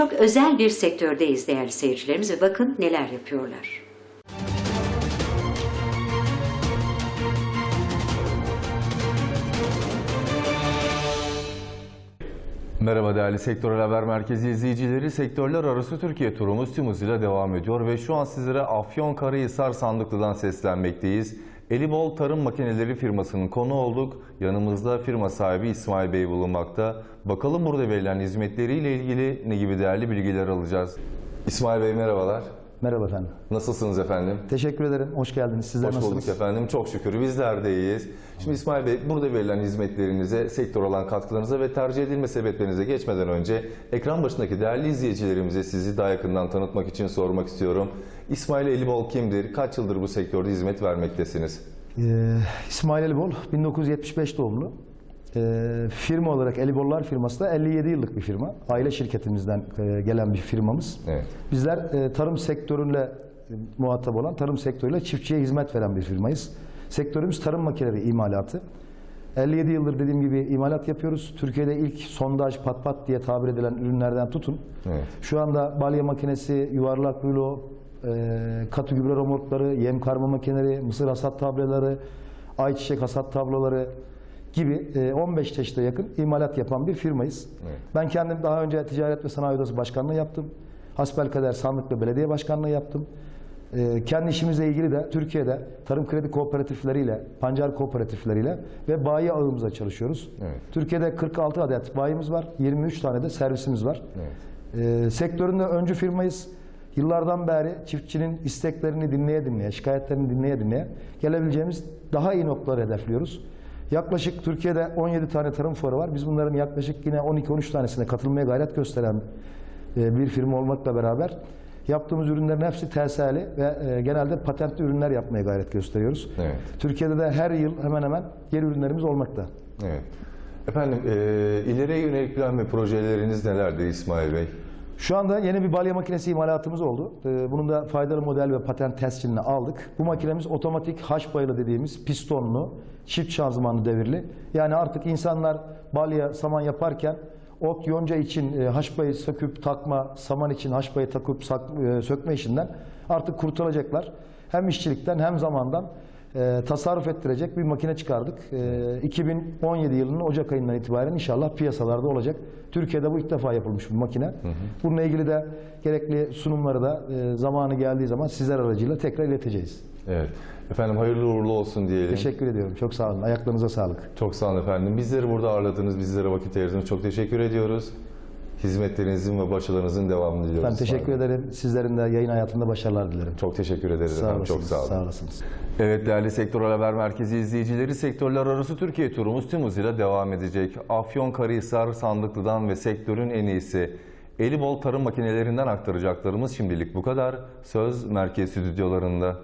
çok özel bir sektördeyiz değerli seyircilerimiz ve bakın neler yapıyorlar. Merhaba değerli Sektörel Haber Merkezi izleyicileri. Sektörler arası Türkiye turumuz tüm hızıyla devam ediyor ve şu an sizlere Afyonkarahisar Sandıklı'dan seslenmekteyiz. Elibol Tarım Makineleri firmasının konu olduk. Yanımızda firma sahibi İsmail Bey bulunmakta. Bakalım burada verilen hizmetleriyle ilgili ne gibi değerli bilgiler alacağız. İsmail Bey merhabalar. Merhaba efendim. Nasılsınız efendim? Teşekkür ederim. Hoş geldiniz. Sizler Hoş bulduk nasılsınız? efendim. Çok şükür bizler de iyiyiz. Şimdi İsmail Bey burada verilen hizmetlerinize, sektör olan katkılarınıza ve tercih edilme sebeplerinize geçmeden önce ekran başındaki değerli izleyicilerimize sizi daha yakından tanıtmak için sormak istiyorum. İsmail Elibol kimdir? Kaç yıldır bu sektörde hizmet vermektesiniz? Ee, İsmail Elibol 1975 doğumlu. Ee, firma olarak Elibollar firması da 57 yıllık bir firma. Aile şirketimizden e, gelen bir firmamız. Evet. Bizler e, tarım sektörünle e, muhatap olan, tarım sektörüyle çiftçiye hizmet veren bir firmayız. Sektörümüz tarım makineleri imalatı. 57 yıldır dediğim gibi imalat yapıyoruz. Türkiye'de ilk sondaj, pat pat diye tabir edilen ürünlerden tutun. Evet. Şu anda balya makinesi, yuvarlak rulo, e, katı gübre romorkları, yem karma makineleri, mısır hasat tabloları, ayçiçek hasat tabloları gibi e, 15 çeşide yakın imalat yapan bir firmayız. Evet. Ben kendim daha önce Ticaret ve Sanayi Odası Başkanlığı yaptım. Hasbelkader Sandıklı Belediye Başkanlığı yaptım. E, kendi işimizle ilgili de Türkiye'de tarım kredi kooperatifleriyle, pancar kooperatifleriyle ve bayi ağımızla çalışıyoruz. Evet. Türkiye'de 46 adet bayimiz var, 23 tane de servisimiz var. Evet. Ee, sektöründe öncü firmayız. Yıllardan beri çiftçinin isteklerini dinleye dinleye, şikayetlerini dinleye dinleye gelebileceğimiz daha iyi noktaları hedefliyoruz. Yaklaşık Türkiye'de 17 tane tarım fuarı var. Biz bunların yaklaşık yine 12-13 tanesine katılmaya gayret gösteren e, bir firma olmakla beraber yaptığımız ürünlerin hepsi tersali ve e, genelde patentli ürünler yapmaya gayret gösteriyoruz. Evet. Türkiye'de de her yıl hemen hemen yeni ürünlerimiz olmakta. Evet. Efendim e, ileriye yönelik plan ve projeleriniz nelerdir İsmail Bey? Şu anda yeni bir balya makinesi imalatımız oldu. Ee, Bunun da faydalı model ve patent tescilini aldık. Bu makinemiz otomatik haş bayılı dediğimiz pistonlu, çift şanzımanlı devirli. Yani artık insanlar balya, saman yaparken ot, yonca için e, haş bayı söküp takma, saman için haş bayı takıp e, sökme işinden artık kurtulacaklar. Hem işçilikten hem zamandan e, tasarruf ettirecek bir makine çıkardık. E, 2017 yılının Ocak ayından itibaren inşallah piyasalarda olacak. Türkiye'de bu ilk defa yapılmış bir makine. Bununla ilgili de gerekli sunumları da e, zamanı geldiği zaman sizler aracıyla tekrar ileteceğiz. Evet. Efendim hayırlı uğurlu olsun diyelim. Teşekkür ediyorum. Çok sağ olun. Ayaklarınıza sağlık. Çok sağ olun efendim. Bizleri burada ağırladınız, bizlere vakit ayırdınız. Çok teşekkür ediyoruz. Hizmetlerinizin ve başarılarınızın devamını diliyoruz. Ben teşekkür ederim. Sizlerin de yayın hayatında başarılar dilerim. Çok teşekkür ederiz Sağ efendim. Çok sağ olun. Sağ olasınız. Evet değerli Sektörel Haber Merkezi izleyicileri sektörler arası Türkiye turumuz tüm hızıyla devam edecek. Afyonkarahisar Sandıklı'dan ve sektörün en iyisi Elibol tarım makinelerinden aktaracaklarımız şimdilik bu kadar. Söz merkez stüdyolarında.